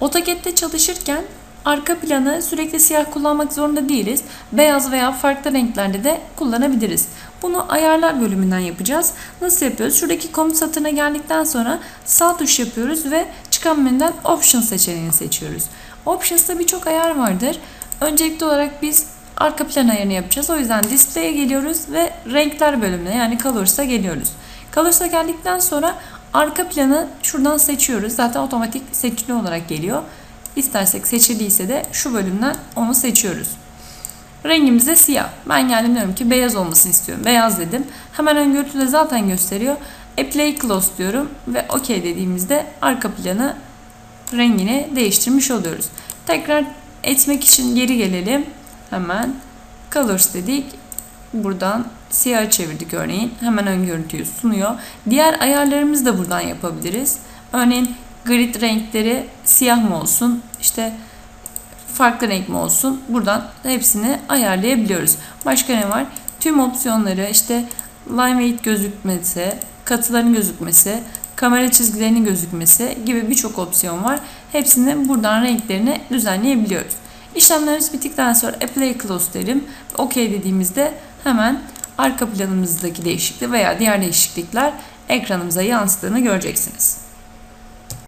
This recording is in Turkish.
AutoCAD'de çalışırken arka planı sürekli siyah kullanmak zorunda değiliz. Beyaz veya farklı renklerde de kullanabiliriz. Bunu ayarlar bölümünden yapacağız. Nasıl yapıyoruz? Şuradaki komut satırına geldikten sonra sağ tuş yapıyoruz ve çıkan menüden Option seçeneğini seçiyoruz. Options'ta birçok ayar vardır. Öncelikli olarak biz arka plan ayarını yapacağız. O yüzden Display'e geliyoruz ve renkler bölümüne yani Colors'a geliyoruz. Colors'a geldikten sonra arka planı şuradan seçiyoruz. Zaten otomatik seçili olarak geliyor. İstersek seçiliyse de şu bölümden onu seçiyoruz. Rengimiz de siyah. Ben geldim diyorum ki beyaz olmasını istiyorum. Beyaz dedim. Hemen ön görüntüde zaten gösteriyor. Apply Close diyorum ve OK dediğimizde arka planı rengini değiştirmiş oluyoruz. Tekrar etmek için geri gelelim. Hemen Colors dedik. Buradan siyah çevirdik örneğin. Hemen ön görüntüyü sunuyor. Diğer ayarlarımızı da buradan yapabiliriz. Örneğin grid renkleri siyah mı olsun, işte farklı renk mi olsun buradan hepsini ayarlayabiliyoruz. Başka ne var? Tüm opsiyonları işte line weight gözükmesi, katıların gözükmesi, kamera çizgilerinin gözükmesi gibi birçok opsiyon var. Hepsini buradan renklerini düzenleyebiliyoruz. İşlemlerimiz bittikten sonra Apply Close derim. OK dediğimizde hemen arka planımızdaki değişiklik veya diğer değişiklikler ekranımıza yansıdığını göreceksiniz.